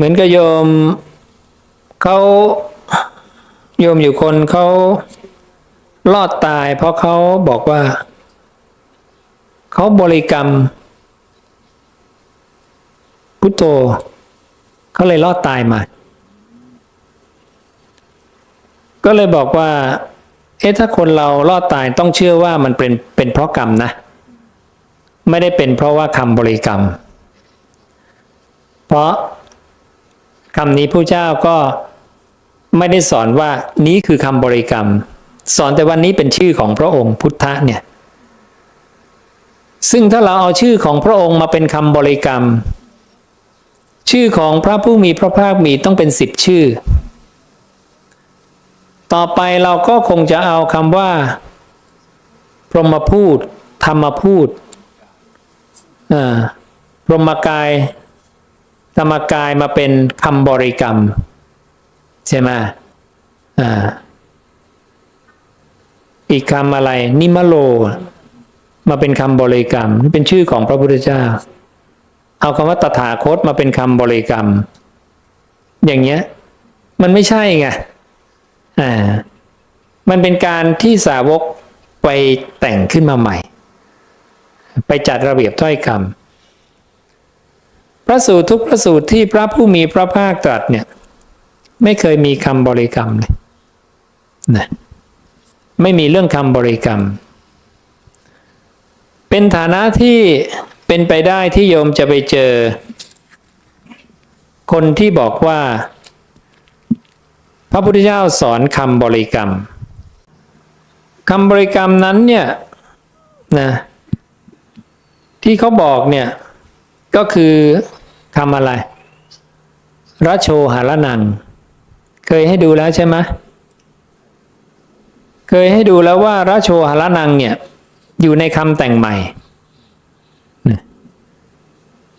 เหมือนกับโยมเขาโยมอยู่คนเขารอดตาย เพราะเขาบอกว่า เขาบริกรรม พุทโธเขาเลยรอดตายมา ก็เลยบอกว่า เอ๊ะถ้าคนเรารอดตายต้องเชื่อว่ามันเป็นเป็นเพราะกรรมนะ ไม่ได้เป็นเพราะว่าคำบริกรรม เพราะ คำนี้ผู้เจ้าก็ไม่ได้สอนว่านี้คือคำบริกรรม สอนแต่วันนี้เป็นชื่อของพระองค์พุทธะเนี่ยซึ่งถ้าเราเอาชื่อของพระองค์มาเป็นคำบริกรรม ชื่อของพระผู้มีพระภาคมีต้องเป็นสิบชื่อ ต่อไปเราก็คงจะเอาคำว่า พรหมพูดธรรมพูดอ่าพรหมกาย รรมกายมาเป็นคำบริกรรม ใช่ไหมอ่าอีกคำอะไร นิมโล มาเป็นคำบริกรรมนี่เป็นชื่อของพระพุทธเจ้า เอาคำว่าตถาคตมาเป็นคำบริกรรม อย่างเงี้ย มันไม่ใช่ไงอ่ามันเป็นการที่สาวกไปแต่งขึ้นมาใหม่ ไปจัดระเบียบถ้อยคำพ ระสูตรทุกพระสูตรที่พระผู้มีพระภาคตรัสเนี่ย ไม่เคยมีคำบริกรรมเลยนะไม่มีเรื่องคำบริกรรม เป็นฐานะที่เป็นไปได้ที่โยมจะไปเจอ คนที่บอกว่า พระพุทธเจ้าสอนคำบริกรรมคำบริกรรมนั้นเนี่ยนะที่เขาบอกเนี่ยก็คือ คำอะไรรัชโชหารนัง เคยให้ดูแล้วใช่ไหมเคยให้ดูแล้วว่ารัชโชหารนังเนี่ย อยู่ในคำแต่งใหม่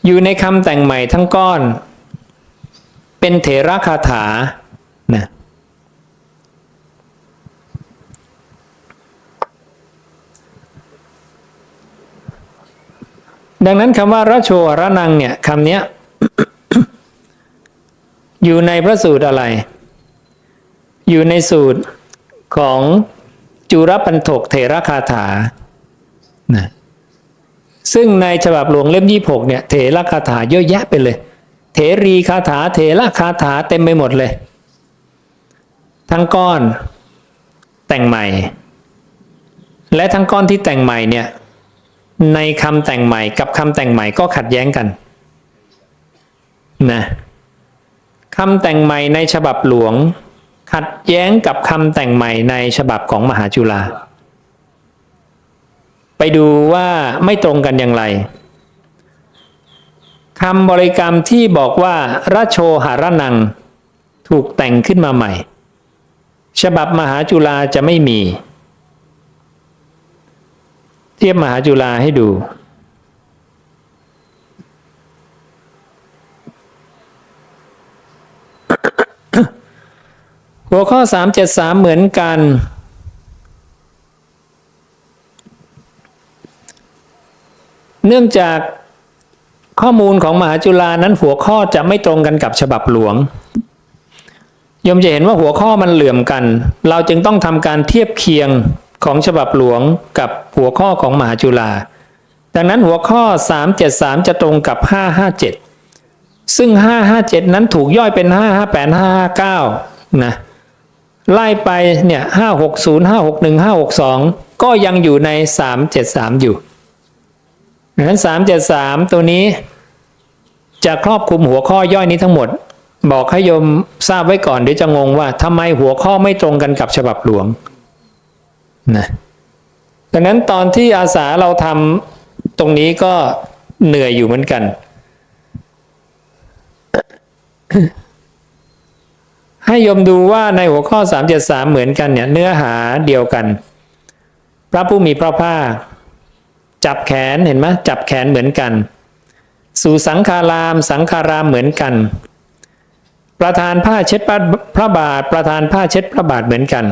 อยู่ในคำแต่งใหม่ทั้งก้อน เป็นเถระคาถานะดังนั้นคำว่ารัชโชหารนังเนี่ยคำเนี้ย อยู่ในพระสูตรอะไร อยู่ในสูตรของจุรปันถกเถระคาถานะซึ่งในฉบับหลวงเล่มยี่หกเนี่ยเถระคาถาเยอะแยะไปเลย เถรีคาถาเถระคาถาเต็มไปหมดเลย ทั้งก้อนแต่งใหม่ และทั้งก้อนที่แต่งใหม่เนี่ยในคำแต่งใหม่กับคำแต่งใหม่ก็ขัดแย้งกันนะ คำแต่งใหม่ในฉบับหลวง ขัดแย้งกับคำแต่งใหม่ในฉบับของมหาจุฬาไปดูว่าไม่ตรงกันอย่างไรคำบริกรรมที่บอกว่ารัชโชหารนัง ถูกแต่งขึ้นมาใหม่ ฉบับมหาจุฬาจะไม่มี เทียบมหาจุฬาให้ดู หัวข้อ 373 เหมือนกัน เนื่องจากข้อมูลของมหาจุฬานั้นหัวข้อจะไม่ตรงกันกับฉบับหลวงยมจะเห็นว่าหัวข้อมันเหลื่อมกัน เราจึงต้องทำการเทียบเคียงของฉบับหลวงกับหัวข้อของมหาจุฬาดังนั้นหัวข้อ 373 จะตรงกับ 557 ซึ่ง 557 นั้นถูกย่อยเป็น 558 559 นะ ไล่ไปเนี่ย560 561 562ก็ยังอยู่ใน373อยู่ดังนั้น373ตัวนี้ จะครอบคลุมหัวข้อย่อยนี้ทั้งหมด บอกให้โยมทราบไว้ก่อนเดี๋ยวจะงงว่าทำไมหัวข้อไม่ตรงกันกับฉบับหลวงนะดังนั้นตอนที่อาสาเราทำตรงนี้ก็เหนื่อยอยู่เหมือนกัน ให้ยมดูว่าในหัวข้อ 373 เหมือนกันเนี่ยเนื้อหาเดียวกัน พระผู้มีพระภาคจับแขนเห็นไหมจับแขนเหมือนกัน สู่สังคาราม สังคารามเหมือนกัน ประธานผ้าเช็ดพระบาท ประธานผ้าเช็ดพระบาทเหมือนกัน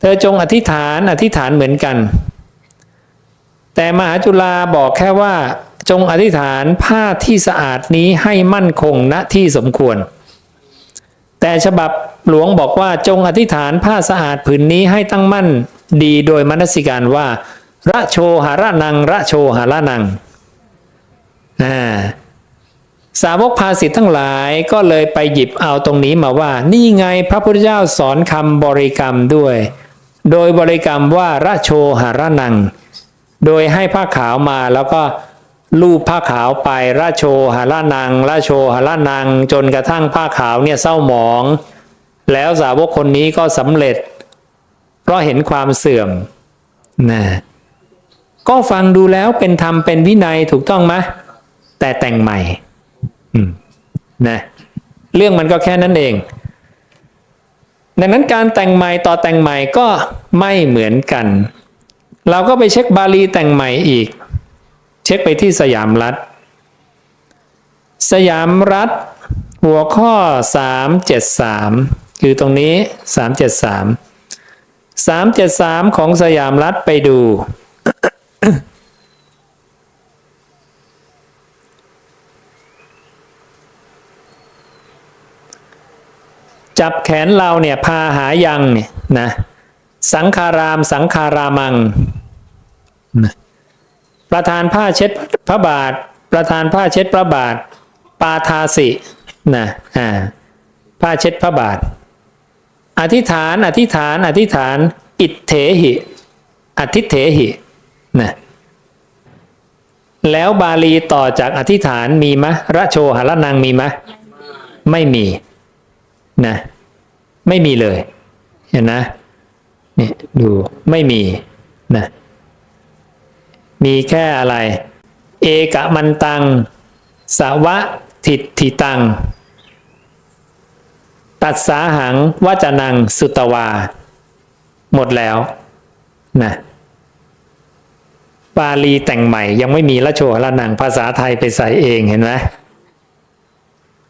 เธอจงอธิษฐานอธิษฐานเหมือนกัน แต่มหาจุฬาบอกแค่ว่าจงอธิษฐานผ้าที่สะอาดนี้ให้มั่นคงณที่สมควร แต่ฉบับหลวงบอกว่าจงอธิษฐานผ้าสะอาดผืนนี้ให้ตั้งมั่นดีโดยมนสิการว่า ระโชหาระนัง ระโชหาระนังอ่าสาวกภาสิทธ์ทั้งหลายก็เลยไปหยิบเอาตรงนี้มาว่า นี่ไงพระพุทธเจ้าสอนคำบริกรรมด้วย โดยบริกรรมว่าระโชหาระนัง โดยให้ผ้าขาวมาแล้วก็ ลูบผ้าขาวไปราโชหารานังราโชหารานัง จนกระทั่งผ้าขาวเนี่ยเศร้าหมอง แล้วสาวกคนนี้ก็สำเร็จ เพราะเห็นความเสื่อมนะก็ฟังดูแล้วเป็นธรรมเป็นวินัยถูกต้องไหมแต่แต่งใหม่นะเรื่องมันก็แค่นั้นเอง ดังนั้นการแต่งใหม่ต่อแต่งใหม่ก็ไม่เหมือนกัน เราก็ไปเช็คบาลีแต่งใหม่อีก เช็คไปที่สยามรัฐ สยามรัฐ หัวข้อ 373 คือตรงนี้ 373 373 ของสยามรัฐไปดูจับแขนเราเนี่ยพาหายังเนี่ยนะสังคารามสังคารามัง ประธานผ้าเช็ดพระบาท ประธานผ้าเช็ดพระบาท ปาทาสินะอ่าผ้าเช็ดพระบาท อธิษฐาน อธิษฐาน อธิษฐาน อิทเถหิอธิเถหินะแล้วบาลีต่อจากอธิษฐานมีมะระโชหรนังมีมะไม่มีนะไม่มีเลย เห็นนะนี่ดูไม่มีนะ มีแค่อะไร เอกมันตัง สวะทิฏฐิตัง ตัดสาหังวจนังสุตวา หมดแล้วนะบาลีแต่งใหม่ยังไม่มีละโชละนังภาษาไทยไปใส่เองเห็นไหม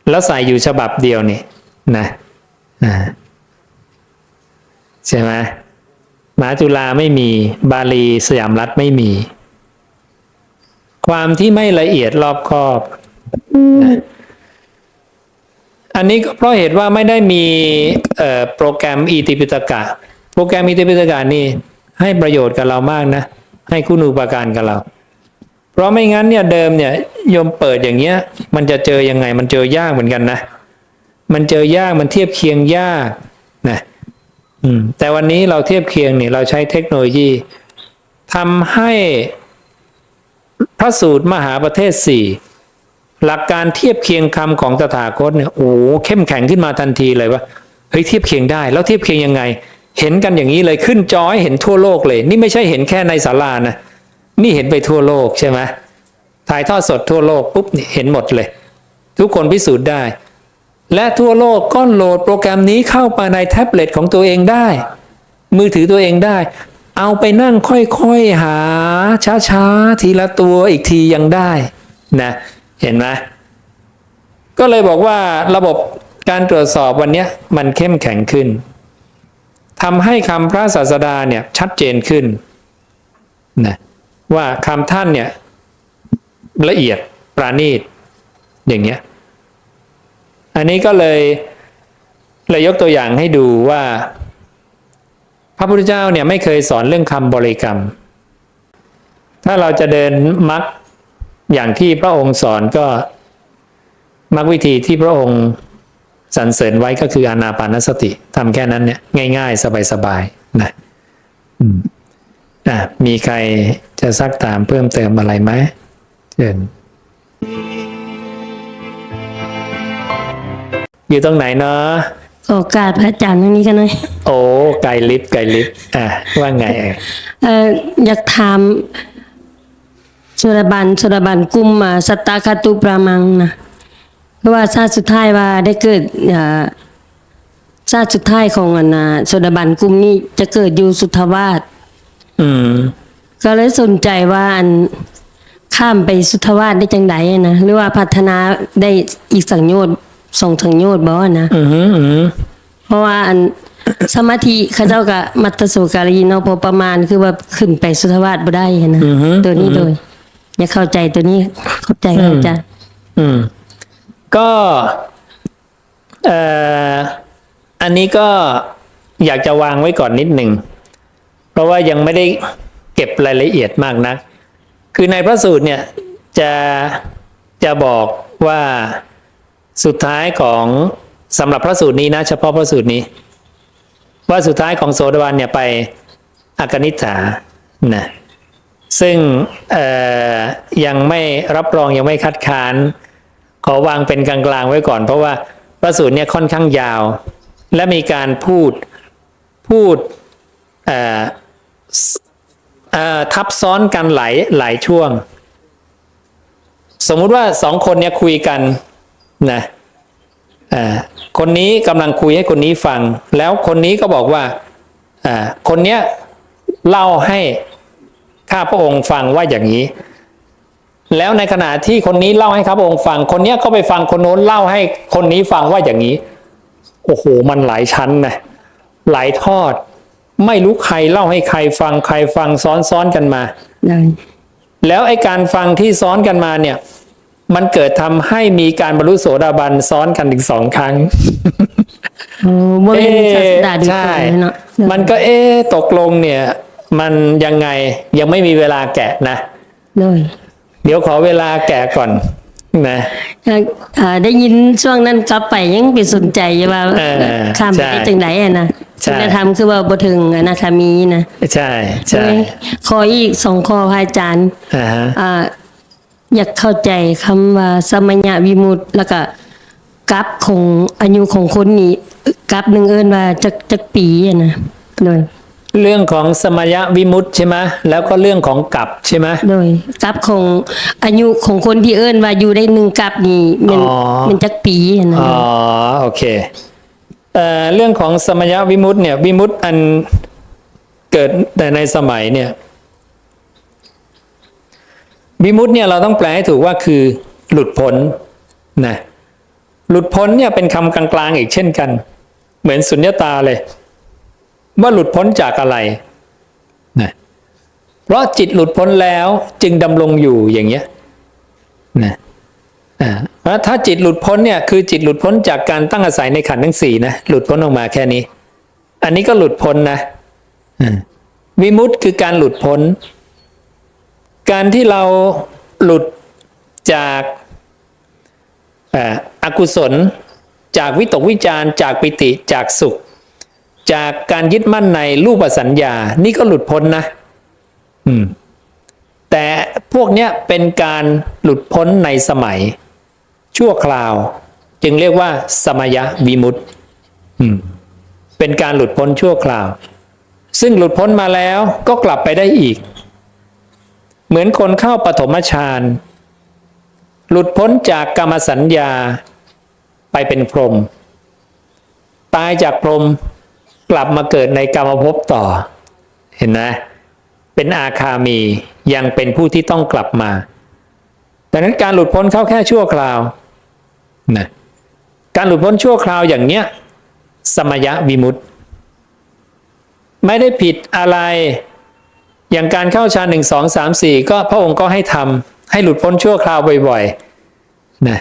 แล้วใส่อยู่ฉบับเดียวนี่นะนะใช่ไหมมหาจุฬาไม่มีบาลีสยามรัฐไม่มี ความที่ไม่ละเอียดรอบคอบนะอันนี้ก็เพราะเหตุว่าไม่ได้มีโปรแกรมอีติปิตกะ โปรแกรมอีติปิตกะนี่ให้ประโยชน์กับเรามากนะ ให้คุณูปการกับเรา เพราะไม่งั้นเนี่ยเดิมเนี่ยโยมเปิดอย่างเงี้ย มันจะเจอยังไง มันเจอยากเหมือนกันนะ มันเจอยากมันเทียบเคียงยากนะแต่วันนี้เราเทียบเคียงเนี่ยเราใช้เทคโนโลยีทำให้ พระสูตรมหาประเทศสี่หลักการเทียบเคียงคำของตถาคตเนี่ยโอ้โหเข้มแข็งขึ้นมาทันทีเลยว่าเฮ้ยเทียบเคียงได้แล้วเทียบเคียงยังไง เห็นกันอย่างนี้เลยขึ้นจอให้เห็นทั่วโลกเลย นี่ไม่ใช่เห็นแค่ในศาลานะนี่เห็นไปทั่วโลกใช่ไหมถ่ายทอดสดทั่วโลกปุ๊บเห็นหมดเลย ทุกคนพิสูจน์ได้ และทั่วโลกก็โหลดโปรแกรมนี้เข้ามาในแท็บเล็ตของตัวเองได้ มือถือตัวเองได้ เอาไปนั่งค่อยๆหา ช้าๆ ทีละตัวอีกทียังได้นะเห็นไหมก็เลยบอกว่าระบบการตรวจสอบวันนี้มันเข้มแข็งขึ้นทำให้คำพระศาสดาเนี่ยชัดเจนขึ้นนะว่าคำท่านเนี่ยละเอียดปราณีตอย่างเงี้ย อันนี้ก็เลยเลยยกตัวอย่างให้ดูว่า พระพุทธเจ้าเนี่ยไม่เคยสอนเรื่องคำบริกรรม ถ้าเราจะเดินมักอย่างที่พระองค์สอนก็มักวิธีที่พระองค์สรรเสริญไว้ก็คืออานาปานสติทำแค่นั้นเนี่ยง่ายๆ สบายๆนะอืมอะมีใครจะซักถามเพิ่มเติมอะไรไหมเชิญอยู่ตรงไหนเนาะ โอกาสพระอาจารย์ตรงนี้กันหน่อย โอ้ไกลลิฟต์ไกลลิฟต์อะว่าไงเอ่ยเอ่ออยากถามสุรบันสุรบันกุมมาสตตาคาตุปรามังนะเพราะว่าชาติสุดท้ายว่าได้เกิดเอ่อชาติสุดท้ายของอันนะสุรบันกุมนี่จะเกิดอยู่สุทธวาสอืม ก็เลยสนใจว่าอันข้ามไปสุทธวาสได้จังไดอะนะหรือว่าพัฒนาได้อีกสังโยชน์ สองสังโยชน์บ่นะอืมอืมเพราะว่าอันสมาธิเขาเจ้าก็มัตตสุการีเนาะพอประมาณคือว่าขึ้นไปสุทธวาสบ่ได้หั้นนะตัวนี้โดยอยากเข้าใจตัวนี้เข้าใจครับอาจารย์อืม ก็เอ่ออันนี้ก็อยากจะวางไว้ก่อนนิดหนึ่ง เพราะว่ายังไม่ได้เก็บรายละเอียดมากนัก คือในพระสูตรเนี่ยจะจะบอกว่า สุดท้ายของสำหรับพระสูตรนี้นะ เฉพาะพระสูตรนี้ ว่าสุดท้ายของโสดาบันเนี่ยไปอากนิษฐานะซึ่งยังไม่รับรองยังไม่คัดค้าน ขอวางเป็นกลางๆไว้ก่อน เพราะว่าพระสูตรเนี่ยค่อนข้างยาว และมีการพูดพูดทับซ้อนกันหลายหลายช่วง สมมุติว่าสองคนเนี่ยคุยกัน นะเอ่อคนนี้กำลังคุยให้คนนี้ฟัง แล้วคนนี้ก็บอกว่าอ่าคนเนี้ยเล่าให้ข้าพระองค์ฟังว่าอย่างนี้ แล้วในขณะที่คนนี้เล่าให้ข้าพระองค์ฟัง คนเนี้ยก็ไปฟังคนโน้นเล่าให้คนนี้ฟังว่าอย่างนี้โอ้โหมันหลายชั้นนะหลายทอด ไม่รู้ใครเล่าให้ใครฟังใครฟังซ้อนซ้อนกันมาได้แล้วไอ้การฟังที่ซ้อนกันมาเนี่ย มันเกิดทำให้มีการบรรลุโสดาบันซ้อนกันถึงสองครั้งโอ้บ่มีศาสดาโดยตรใช่งเลยเนาะมันก็เอ๊ะตกลงเนี่ย มันยังไงยังไม่มีเวลาแกะนะเลยเดี๋ยวขอเวลาแกะก่อนนะอ่าได้ยินช่วงนั้นกลับไปยังไปสนใจอยู่ว่าเออข้ามไปใช่ได้จังไดอะนะใช่คุณธรรมคือว่าบ่ถึงอนาคามีนะใช่ใช่โดยขออีกสองข้อพระอาจารย์อ่าฮะ อ่าอยากเข้าใจคำว่าสมัญญวิมุตติแล้วก็กับของอายุของคนนี้กับหนึ่งเอิ้นว่าจักจักปีอะนะโดยเรื่องของสมยวิมุตติใช่ไหมแล้วก็เรื่องของกลับใช่ไหมโดยกับของอายุของคนที่เอิ้นว่าอยู่ได้หนึ่งกับนี่มันอ๋อมันจักปีอะนะอ๋อโอเคเอ่อเรื่องของสมยวิมุตติเนี่ยวิมุตติอันเกิดแต่ในสมัยเนี่ย วิมุตติเนี่ยเราต้องแปลให้ถูกว่าคือหลุดพ้นนะหลุดพ้นเนี่ยเป็นคำกลางๆอีกเช่นกัน เหมือนสุญญตาเลย ว่าหลุดพ้นจากอะไรนะเพราะจิตหลุดพ้นแล้วจึงดำรงอยู่อย่างเงี้ยนะอ่าเพราะถ้าจิตหลุดพ้นเนี่ยคือจิตหลุดพ้นจากการตั้งอาศัยในขันธ์ทั้งสี่นะหลุดพ้นออกมาแค่นี้ อันนี้ก็หลุดพ้นนะวิมุตติคือการหลุดพ้น การที่เราหลุดจากอากุศล จากวิตกวิจารจากปิติจากสุข จากการยึดมั่นในรูปสัญญา นี่ก็หลุดพ้นนะแต่พวกเนี้ยเป็นการหลุดพ้นในสมัย ชั่วคราว จึงเรียกว่า สมยวิมุตติอืมเป็นการหลุดพ้นชั่วคราว ซึ่งหลุดพ้นมาแล้วก็กลับไปได้อีก เหมือนคนเข้าปฐมฌานหลุดพ้นจากกรรมสัญญาไปเป็นพรหมตายจากพรหมกลับมาเกิดในกรรมภพต่อ เห็นไหมเป็นอาคามียังเป็นผู้ที่ต้องกลับมาดังนั้นการหลุดพ้นเข้าแค่ชั่วคราวนะการหลุดพ้นชั่วคราวอย่างเนี้ยสมยวิมุตติไม่ได้ผิดอะไร อย่างการเข้าฌานหนึ่งสองสามสี่ก็พระองค์ก็ให้ทำให้หลุดพ้นชั่วคราวบ่อยๆนะ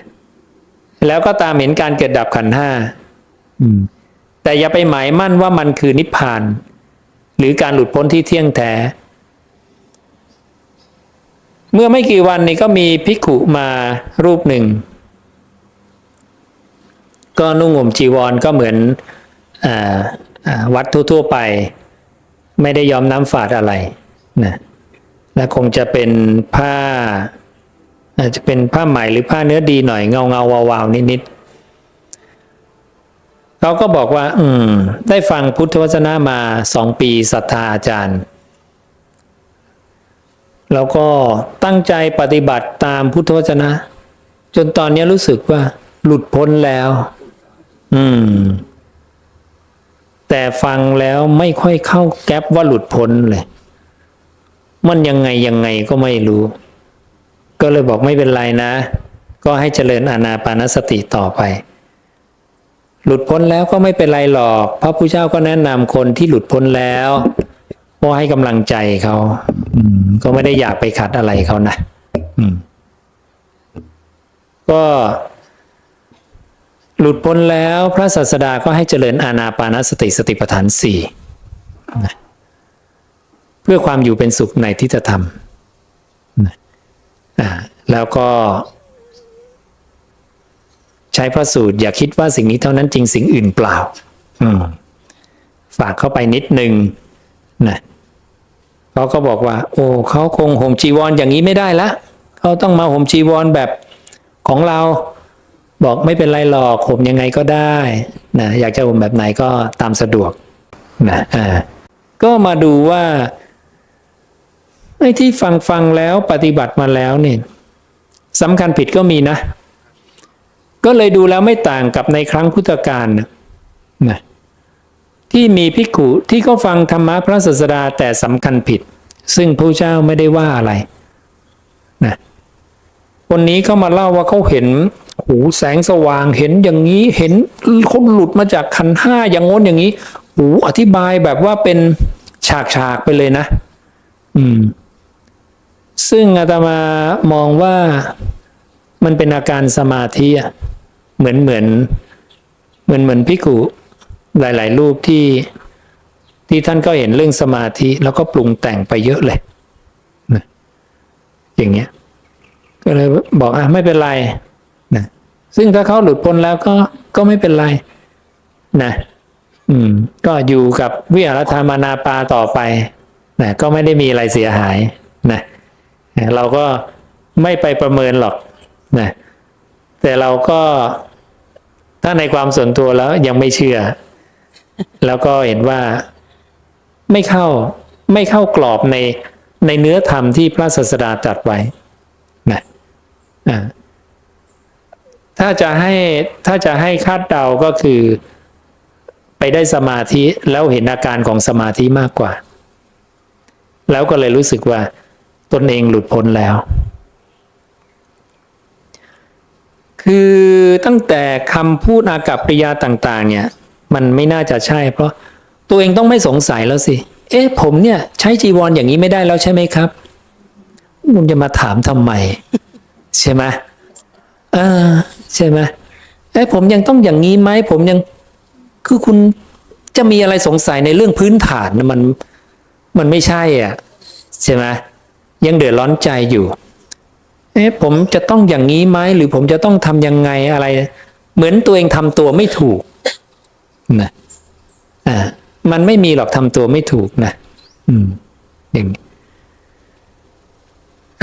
แล้วก็ตามเห็นการเกิดดับขันห้าแต่อย่าไปหมายมั่นว่ามันคือนิพพาน หรือการหลุดพ้นที่เที่ยงแท้ เมื่อไม่กี่วันนี้ก็มีภิกขุมารูปหนึ่ง ก็นุ่งห่มจีวรก็เหมือนออ่วัดทั่วๆไป ไม่ได้ยอมน้ำฝาดอะไร นะและคงจะเป็นผ้า อาจจะเป็นผ้าไหมหรือผ้าเนื้อดีหน่อยเงาเงาวาวๆนิดๆเขาก็บอกว่า อืม ได้ฟังพุทธวจนะมาสองปีศรัทธาอาจารย์ แล้วก็ตั้งใจปฏิบัติตามพุทธวจนะ จนตอนนี้รู้สึกว่า หลุดพ้นแล้ว อืม แต่ฟังแล้วไม่ค่อยเข้าแก๊ปว่าหลุดพ้นเลย มันยังไงยังไงก็ไม่รู้ ก็เลยบอกไม่เป็นไรนะ ก็ให้เจริญอานาปานสติต่อไป หลุดพ้นแล้วก็ไม่เป็นไรหรอกพระพุทธเจ้าก็แนะนำคนที่หลุดพ้นแล้วก็ให้กำลังใจเขาอืมก็ไม่ได้อยากไปขัดอะไรเขานะอืมก็หลุดพ้นแล้วพระศาสดาก็ให้เจริญอานาปานสติสติปัฏฐานสี่นะเพื่อความอยู่เป็นสุขในที่จะทำแล้วก็ ใช้พระสูตร อย่าคิดว่าสิ่งนี้เท่านั้นจริงสิ่งอื่นเปล่าฝากเข้าไปนิดนึงนะเขาก็บอกว่า โอ้เขาคงห่มจีวรออย่างนี้ไม่ได้ละเขาต้องมาห่มจีวรแบบของเราบอกไม่เป็นไรหรอกห่มยังไงก็ได้นะอยากจะห่มแบบไหนก็ตามสะดวกนะอ่าก็มาดูว่า ไอ้ที่ฟังฟังแล้วปฏิบัติมาแล้วเนี่ยสำคัญผิดก็มีนะ ก็เลยดูแล้วไม่ต่างกับในครั้งพุทธกาลนะนะที่มีภิกุที่เขาฟังธรรมะพระศาสดาแต่สำคัญผิด ซึ่งพระเจ้าไม่ได้ว่าอะไรนะคนนี้เขามาเล่าว่าเขาเห็นหูแสงสว่างเห็นอย่างนี้เห็นเขาหลุดมาจากขันห้าอย่างงน้นอย่างนี้หูอธิบายแบบว่าเป็นฉากฉากๆไปเลยนะ อืม ซึ่งอาตมามองว่ามันเป็นอาการสมาธิเหมือนเหมือนเหมือนเหมือนพิกุหลาย ๆ รูปที่ที่ท่านก็เห็นเรื่องสมาธิแล้วก็ปรุงแต่งไปเยอะเลยนะอย่างเงี้ย ก็เลยบอกอะไม่เป็นไรนะซึ่งถ้าเขาหลุดพ้นแล้วก็ก็ไม่เป็นไรนะอืม ก็อยู่กับวิหารธรรมานาปาต่อไปนะก็ไม่ได้มีอะไรเสียหายนะ เราก็ไม่ไปประเมินหรอกนะแต่เราก็ถ้าในความส่วนตัวแล้วยังไม่เชื่อ แล้วก็เห็นว่าไม่เข้าไม่เข้ากรอบในในเนื้อธรรมที่พระศาสดาตรัสไว้นะถ้าจะให้ถ้าจะให้คาดเดาก็คือไปได้สมาธิแล้วเห็นอาการของสมาธิมากกว่า แล้วก็เลยรู้สึกว่า ตนเองหลุดพ้นแล้ว คือตั้งแต่คำพูดอากับปริยาต่าง ๆ เนี่ย มันไม่น่าจะใช่ เพราะตัวเองต้องไม่สงสัยแล้วสิ เอ๊ะ ผมเนี่ยใช้จีวรออย่างนี้ไม่ได้แล้วใช่ไหมครับมึงจะมาถามทำไม ใช่ไหมเออใช่ไหมเอ๊ะผมยังต้องอย่างนี้ไหมผมยังคือคุณจะมีอะไรสงสัยในเรื่องพื้นฐานนะมันมันไม่ใช่อะ ใช่ไหม ยังเดือดร้อนใจอยู่ เอ๊ะผมจะต้องอย่างนี้ไหมหรือผมจะต้องทำยังไงอะไร เหมือนตัวเองทำตัวไม่ถูกนะอ่ามันไม่มีหรอกทำตัวไม่ถูกนะอืมอย่างนี้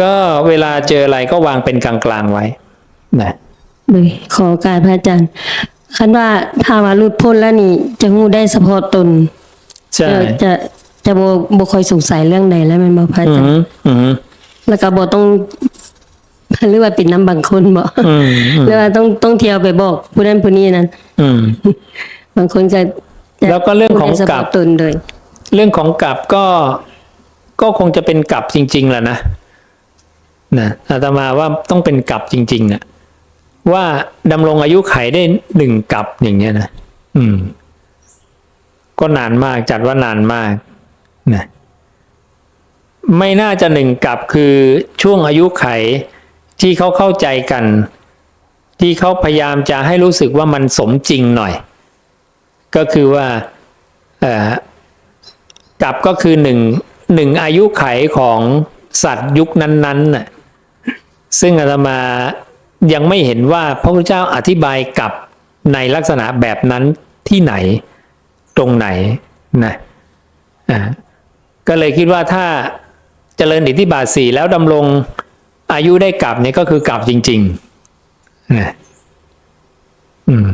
ก็เวลาเจออะไรก็วางเป็นกลางๆไว้นะเลยขอโอการพระอาจารย์คันว่าถ้าว่าหลุดพ้นแล้วนี่ จะงูได้เฉพาะตนใช่เออจะ จะบ่บ่ค่อยสงสัยเรื่องใดแล้วแมันบ่พระอาอืจารย์มอืมแล้วก็บ่ต้องหรือว่าปิดน้ำบางคนบ่อืมอืมหรือว่าต้องต้องเที่ยวไปบอกผู้นั้นผู้นี้นั้น อืม บางคนก็จะแล้วก็เรื่องของได้เฉกลัพาะบตนเลยเรื่องของกลับก็ก็คงจะเป็นกลับจริง ๆแหละนะนะอาตมาว่าต้องเป็นกลับจริงๆอะว่าดำรงอายุไขได้หนึ่งกลับอย่างเงี้ยนะอืม ก็นานมากจัดว่านานมาก นะไม่น่าจะหนึ่งกับคือช่วงอายุไขที่เขาเข้าใจกัน ที่เขาพยายามจะให้รู้สึกว่ามันสมจริงหน่อย ก็คือว่ากับก็คือหนึ่งหนึ่งอายุไขของสัตว์ยุคนั้นๆน่ะซึ่งอาตมายังไม่เห็นว่าพระพุทธเจ้าอธิบายกับในลักษณะแบบนั้นที่ไหนตรงไหนนะอ่า ก็เลยคิดว่าถ้าเจริญอิทธิบาทสี่แล้วดำรงอายุได้กลับเนี่ยก็คือกลับจริงๆนะอืม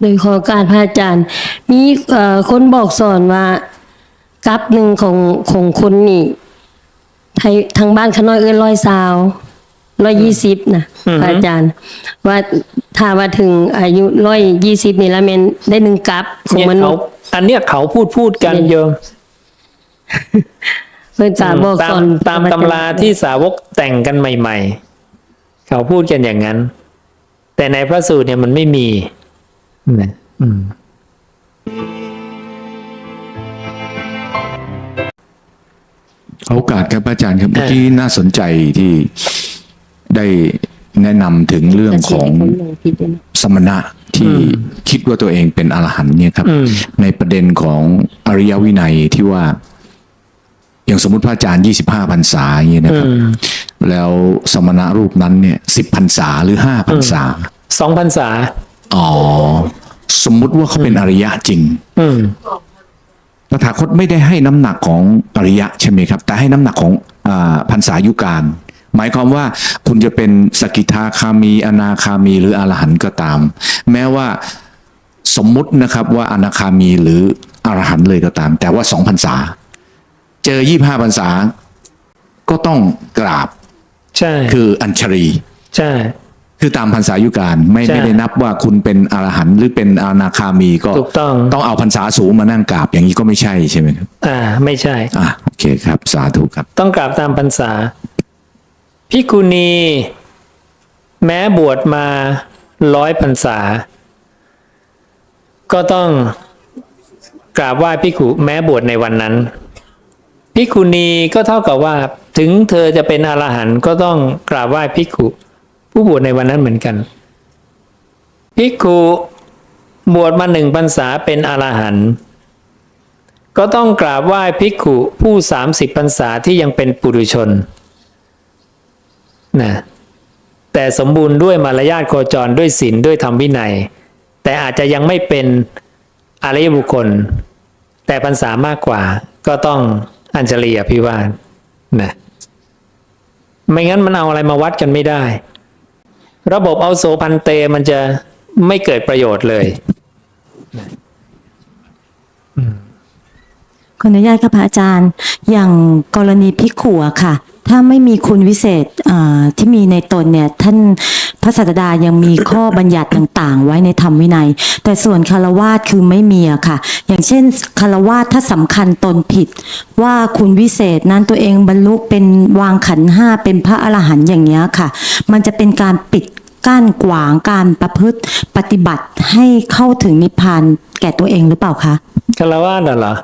โดยขอโอการพระอาจารย์ มีเอ่อคนบอกสอนว่ากับหนึ่งของของคนนี่ไทยทางบ้านเขาน้อยเอื้อร้อยซาวร้อยยี่สิบนะอือฮึพระอาจารย์ ว่าถ้าว่าถึงอายุร้อยยี่สิบนี่ละแมนได้หนึ่งกับของเนี่ยมนุเขาษย์อันเนี้ยเขาพูดพูดกันโยม เพื่อนกาบอกตาสมอนตามตำราที่สาวกแต่งกันใหม่ ๆ เขาพูดกันอย่างนั้น แต่ในพระสูตรเนี่ยมันไม่มีนะอืมโอกาสครับอาจารย์ครับเมื่อกี้น่าสนใจที่ได้แนะนำถึงเรื่องของสมณะที่คิดว่าตัวเองเป็นอรหันต์เนี่ยครับอืมในประเด็นของอริยวินัยที่ว่า อย่างสมมติพระอาจารย์ยี่สิบห้าพรรษาอย่างเงี้ยนะครับ แล้วสมณะรูปนั้นเนี่ยสิบพรรษาหรือห้าพรรษาสองพรรษา อ๋อ สมมุติว่าเขาเป็นอริยะจริง อืมตถาคตไม่ได้ให้น้ำหนักของอริยะใช่ไหมครับ แต่ให้น้ำหนักของอาพรรษายุการหมายความว่าคุณจะเป็นสกิทาคามี อนาคามีหรืออรหันต์ก็ตาม แม้ว่าสมมุตินะครับว่าอนาคามีหรืออรหันต์เลยก็ตาม แต่ว่าสองพรรษา เจอยี่ห้าพรรษา ก็ต้องกราบ ใช่ คืออัญชรีใช่ คือตามพรรษายุการไม่ใช่ ไม่ได้นับว่าคุณเป็นอรหันต์หรือเป็นอนาคามีก็ถูกต้อง ต้องเอาพรรษาสูงมานั่งกราบอย่างนี้ก็ไม่ใช่ใช่ไหมครับอ่า ไม่ใช่ อะโอเคครับ สาธุครับ ต้องกราบตามพรรษาพิกุณี แม้บวชมาร้อยพรรษา ก็ต้องกราบไหว้พิกุแม้บวชในวันนั้น พิกุณีก็เท่ากับว่า ถึงเธอจะเป็นอรหันต์ก็ต้องกราบไหว้พิกุผู้บวชในวันนั้นเหมือนกันพิกุบวชมาหนึ่งพรรษาเป็นอรหันต์ก็ต้องกราบไหว้ภิกขุผู้สามสิบพรรษาที่ยังเป็นปุถุชนนะแต่สมบูรณ์ด้วยมารยาทโคจรด้วยศีลด้วยธรรมวินัย แต่อาจจะยังไม่เป็นอริยบุคคล แต่พรรษามากกว่าก็ต้อง อัญจลีอภิวาสนะไม่งั้นมันเอาอะไรมาวัดกันไม่ได้ ระบบเอาโสพันเตมันจะไม่เกิดประโยชน์เลย ขออนุญาตค่ะพระอาจารย์ อย่างกรณีพิขุอะค่ะ ถ้าไม่มีคุณวิเศษที่มีในตนเนี่ย ท่านพระศาสดายังมีข้อบัญญัติต่างๆ ไว้ในธรรมวินัย แต่ส่วนคารวาสคือไม่มีอะค่ะ อย่างเช่นคารวาสถ้าสำคัญตนผิด ว่าคุณวิเศษนั้นตัวเองบรรลุเป็นวางขันห้าเป็นพระอรหันต์อย่างเงี้ยค่ะ มันจะเป็นการปิดกั้นขวางการประพฤติปฏิบัติให้เข้าถึงนิพพานแก่ตัวเองหรือเปล่าคะคารวะน่ะเหรอ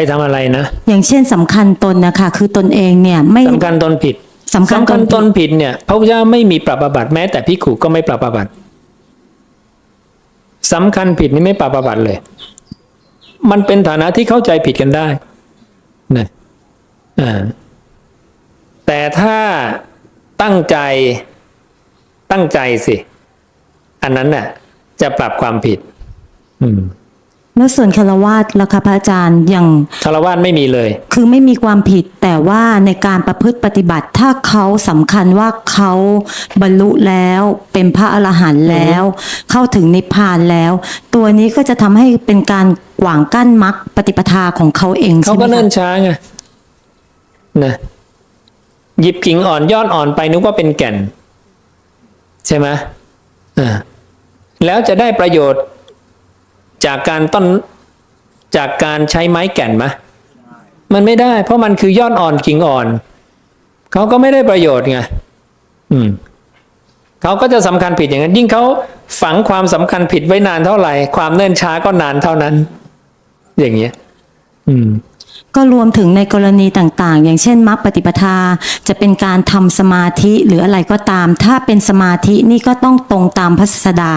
ไปทำอะไรนะอย่างเช่นสำคัญตนนะคะ คือตนเองเนี่ยไม่สำคัญตนผิดสำคัญตนผิดตนผิดเนี่ย พระพุทธเจ้าไม่มีปรับอาบัติแม้แต่พิกขุก็ไม่ปรับอาบัติสำคัญผิดนี่ไม่ปรับอาบัติเลย มันเป็นฐานะที่เข้าใจผิดกันได้นะอ่าแต่ถ้าตั้งใจตั้งใจสิ อันนั้นน่ะ จะปรับความผิด อืม แล้วส่วนคารวาสล่ะคะพระอาจารย์อย่างคารวะไม่มีเลย คือไม่มีความผิดแต่ว่าในการประพฤติปฏิบัติถ้าเขาสำคัญว่าเขาบรรลุแล้วเป็นพระอรหันต์แล้ว เข้าถึงนิพพานแล้ว ตัวนี้ก็จะทำให้เป็นการขวางกั้นมรรคปฏิปทาของเขาเองเขาใช่ไหมก็เนิ่นคะช้าไงนะหยิบกิ่งอ่อนยอดอ่อนไปนึกว่าเป็นแก่น ใช่ไหมอ่าแล้วจะได้ประโยชน์ จากการต้นจากการใช้ไม้แก่นมะมันไม่ได้ เพราะมันคือยอดอ่อนกิ่งอ่อน เขาก็ไม่ได้ประโยชน์ไงอืมเขาก็จะสำคัญผิดอย่างนั้น ยิ่งเขาฝังความสำคัญผิดไว้นานเท่าไหร่ ความเนิ่นช้าก็นานเท่านั้น อย่างเงี้ย อืม ก็รวมถึงในกรณีต่างๆ อย่างเช่นมรรคปฏิปทา จะเป็นการทำสมาธิหรืออะไรก็ตาม ถ้าเป็นสมาธินี่ก็ต้องตรงตามพระศาสดา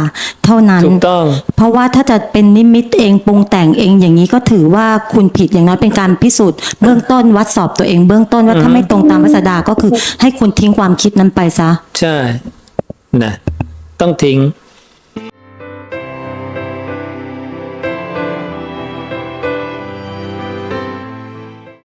เท่านั้น ถูกต้อง เพราะว่าถ้าจะเป็นนิมิตเองปรุงแต่งเองอย่างนี้ก็ถือว่าคุณผิดอย่างน้อยเป็นการพิสูจน์เบื้องต้นวัดสอบตัวเองเบื้องต้นว่าถ้าไม่ตรงตามพระศาสดาก็คือ ให้คุณทิ้งความคิดนั้นไปซะ ใช่ นะ ต้องทิ้ง